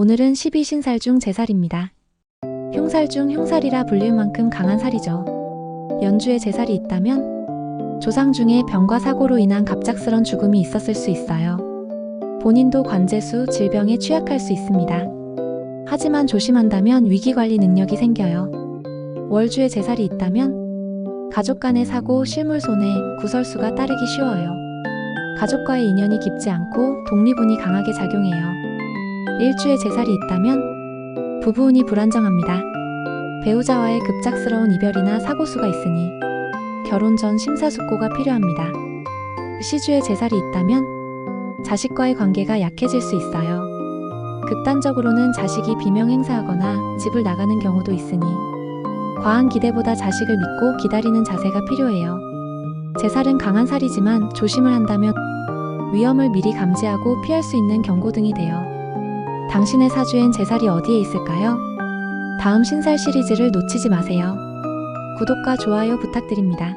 오늘은 12신살 중 제살입니다. 흉살 중 흉살이라 불릴 만큼 강한 살이죠. 연주에 제살이 있다면 조상 중에 병과 사고로 인한 갑작스런 죽음이 있었을 수 있어요. 본인도 관제수, 질병에 취약할 수 있습니다. 하지만 조심한다면 위기관리 능력이 생겨요. 월주에 제살이 있다면 가족 간의 사고, 실물 손해, 구설수가 따르기 쉬워요. 가족과의 인연이 깊지 않고 독립운이 강하게 작용해요. 일주에 제살이 있다면 부부운이 불안정합니다. 배우자와의 급작스러운 이별이나 사고수가 있으니 결혼 전 심사숙고가 필요합니다. 시주에 제살이 있다면 자식과의 관계가 약해질 수 있어요. 극단적으로는 자식이 비명 행사하거나 집을 나가는 경우도 있으니 과한 기대보다 자식을 믿고 기다리는 자세가 필요해요. 제살은 강한 살이지만 조심을 한다면 위험을 미리 감지하고 피할 수 있는 경고등이 돼요. 당신의 사주엔 제살이 어디에 있을까요? 다음 신살 시리즈를 놓치지 마세요. 구독과 좋아요 부탁드립니다.